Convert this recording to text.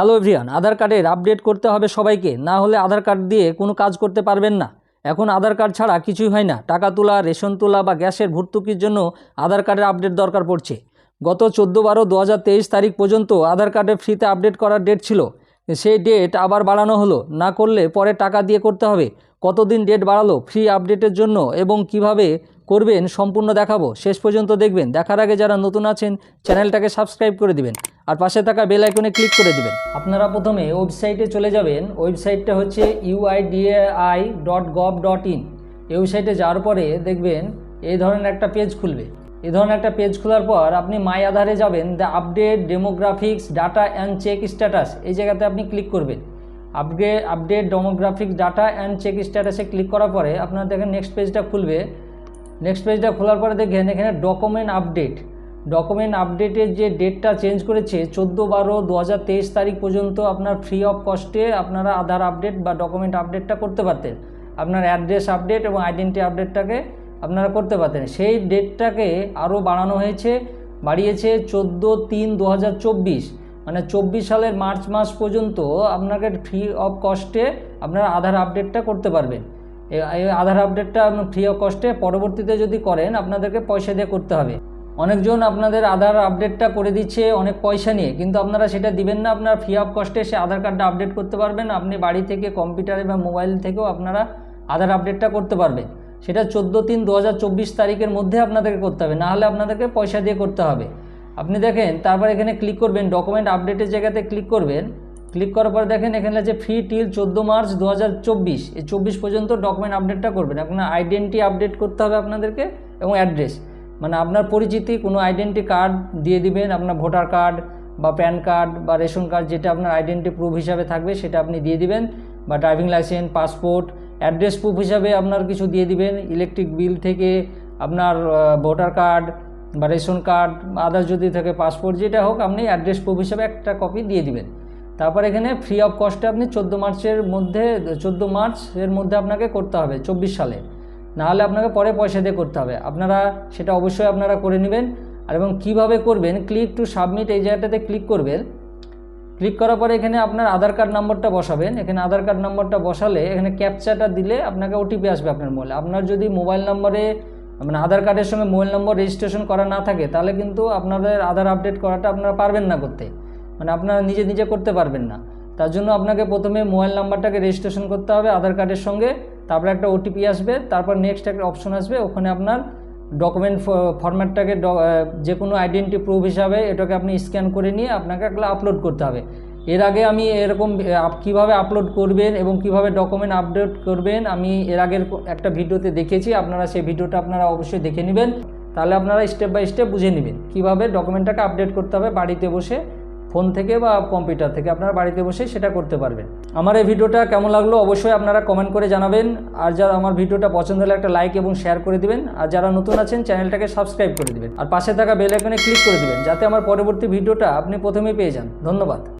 Hello everyone আধার কার্ডের update করতে হবে সবাইকে, না হলে আধার কার্ড দিয়ে কোনো কাজ করতে পারবেন না। এখন আধার কার্ড ছাড়া কিছুই হয় না, টাকা তোলা, রেশন তোলা বা গ্যাসের ভর্তুকির জন্য আধার কার্ডের আপডেট দরকার পড়ছে। গত চোদ্দ বারো দু তারিখ পর্যন্ত আধার কার্ডে ফ্রিতে আপডেট করার ডেট ছিল। সেই ডেট আবার বাড়ানো হলো, না করলে পরে টাকা দিয়ে করতে হবে। কতদিন ডেট বাড়ালো ফ্রি আপডেটের জন্য এবং কীভাবে করবেন সম্পূর্ণ দেখাবো। শেষ পর্যন্ত দেখবেন। দেখার আগে যারা নতুন আছেন, চ্যানেলটাকে সাবস্ক্রাইব করে দিবেন। আর পাশে থাকা বেল আইকনে ক্লিক করে দিবেন। আপনারা প্রথমে ওয়েবসাইটে চলে যাবেন। ওয়েবসাইটটা হচ্ছে UIDAI dot gov dot in এই ওয়েবসাইটে যাওয়ার পরে দেখবেন এই ধরনের একটা পেজ খুলবে। এই ধরনের একটা পেজ খোলার পর আপনি মাই আধারে যাবেন। The update demographics data and check status এই জায়গাতে আপনি ক্লিক করবেন। Update update demographic data and check স্ট্যাটাসে ক্লিক করার পরে আপনার দেখেন নেক্সট পেজটা খুলবে। নেক্সট পেজটা খোলার পরে দেখেন এখানে ডকুমেন্ট আপডেট ডকুমেন্ট আপডেটের যে ডেটটা চেঞ্জ করেছে, চোদ্দ বারো দু তারিখ পর্যন্ত আপনার ফ্রি অফ কস্টে আপনারা আধার আপডেট বা ডকুমেন্ট আপডেটটা করতে পারতেন। আপনার অ্যাড্রেস আপডেট এবং আইডেন্টি আপডেটটাকে আপনারা করতে পারতেন। সেই ডেটটাকে আরও বাড়ানো হয়েছে, বাড়িয়েছে চোদ্দ তিন দু মানে চব্বিশ সালের মার্চ মাস পর্যন্ত আপনাকে ফ্রি অফ কস্টে আপনারা আধার আপডেটটা করতে পারবেন। এই আধার আপডেটটা ফ্রি অফ কস্টে পরবর্তীতে যদি করেন, আপনাদেরকে পয়সা দিয়ে করতে হবে। অনেকজন আপনাদের আধার আপডেটটা করে দিচ্ছে অনেক পয়সা নিয়ে, কিন্তু আপনারা সেটা দিবেন না, আপনার ফ্রি অফ কস্টে সে আধার কার্ডটা আপডেট করতে পারবেন। আপনি বাড়ি থেকে কম্পিউটারে বা মোবাইল থেকেও আপনারা আধার আপডেটটা করতে পারবেন। সেটা চোদ্দ তিন দু তারিখের মধ্যে আপনাদেরকে করতে হবে, না হলে আপনাদেরকে পয়সা দিয়ে করতে হবে। আপনি দেখেন, তারপর এখানে ক্লিক করবেন ডকুমেন্ট আপডেটের জায়গাতে ক্লিক করবেন। ক্লিক করার পর দেখেন, এখানে আছে ফ্রি টিল চোদ্দ মার্চ দু হাজার চব্বিশ। এই চব্বিশ পর্যন্ত ডকুমেন্ট আপডেটটা করবেন। আপনার আইডেন্টি আপডেট করতে হবে আপনাদেরকে এবং অ্যাড্রেস মানে আপনার পরিচিতি, কোনো আইডেন্টি কার্ড দিয়ে দিবেন, আপনার ভোটার কার্ড বা প্যান কার্ড বা রেশন কার্ড যেটা আপনার আইডেন্টি প্রুফ হিসাবে থাকবে, সেটা আপনি দিয়ে দিবেন। বা driving licence passport address proof হিসাবে আপনার কিছু দিয়ে দিবেন। ইলেকট্রিক বিল থেকে আপনার ভোটার কার্ড বা রেশন কার্ড আদার্স যদি থাকে পাসপোর্ট, যেটা হোক, আপনি অ্যাড্রেস প্রুফ হিসাবে একটা কপি দিয়ে দিবেন। তারপর এখানে ফ্রি অফ কস্টে আপনি চোদ্দ মার্চের মধ্যে, চোদ্দ মার্চ এর মধ্যে আপনাকে করতে হবে, চব্বিশ সালে। নাহলে আপনাকে পরে পয়সা দিয়ে করতে হবে। আপনারা সেটা অবশ্যই আপনারা করে নেবেন। আর এবং কীভাবে করবেন ক্লিক টু সাবমিট এই জায়গাটাতে ক্লিক করবেন। ক্লিক করার পরে এখানে আপনার আধার কার্ড নম্বরটা বসাবেন। এখানে আধার কার্ড নম্বরটা বসালে এখানে ক্যাপচাটা দিলে আপনাকে ওটিপি আসবে আপনার মোবাইলে আপনার যদি মোবাইল নম্বরে মানে আধার কার্ডের সঙ্গে মোবাইল নম্বর রেজিস্ট্রেশন করা না থাকে, তাহলে কিন্তু আপনাদের আধার আপডেট করাটা আপনারা পারবেন না করতে। মানে আপনারা নিজে নিজে করতে পারবেন না। তার জন্য আপনাকে প্রথমে মোবাইল নাম্বারটাকে রেজিস্ট্রেশন করতে হবে আধার কার্ডের সঙ্গে, তারপরে একটা ওটিপি আসবে, তারপর নেক্সট একটা অপশন আসবে, ওখানে আপনার ডকুমেন্ট ফরম্যাটটাকে যে কোনো আইডেন্টি প্রুফ হিসাবে এটাকে আপনি স্ক্যান করে নিয়ে আপনাকে এগুলো আপলোড করতে হবে। এর আগে আমি এরকম কীভাবে আপলোড করবেন এবং কীভাবে ডকুমেন্ট আপডেট করবেন, আমি এর আগের একটা ভিডিওতে দেখেছি, আপনারা সেই ভিডিওটা আপনারা অবশ্যই দেখে নেবেন। তাহলে আপনারা স্টেপ বাই স্টেপ বুঝে নেবেন কীভাবে ডকুমেন্টটাকে আপডেট করতে হবে বাড়িতে বসে ফোন থেকে বা কম্পিউটার থেকে, আপনারা বাড়িতে বসে সেটা করতে পারবেন। আমার এই ভিডিওটা কেমন লাগল অবশ্যই আপনারা কমেন্ট করে জানাবেন। আর যারা আমার ভিডিওটা পছন্দ হলে একটা লাইক এবং শেয়ার করে দিবেন। আর যারা নতুন আছেন চ্যানেলটাকে সাবস্ক্রাইব করে দিবেন। আর পাশে থাকা বেল আইকনে ক্লিক করে দিবেন, যাতে আমার পরবর্তী ভিডিওটা আপনি প্রথমেই পেয়ে যান। ধন্যবাদ।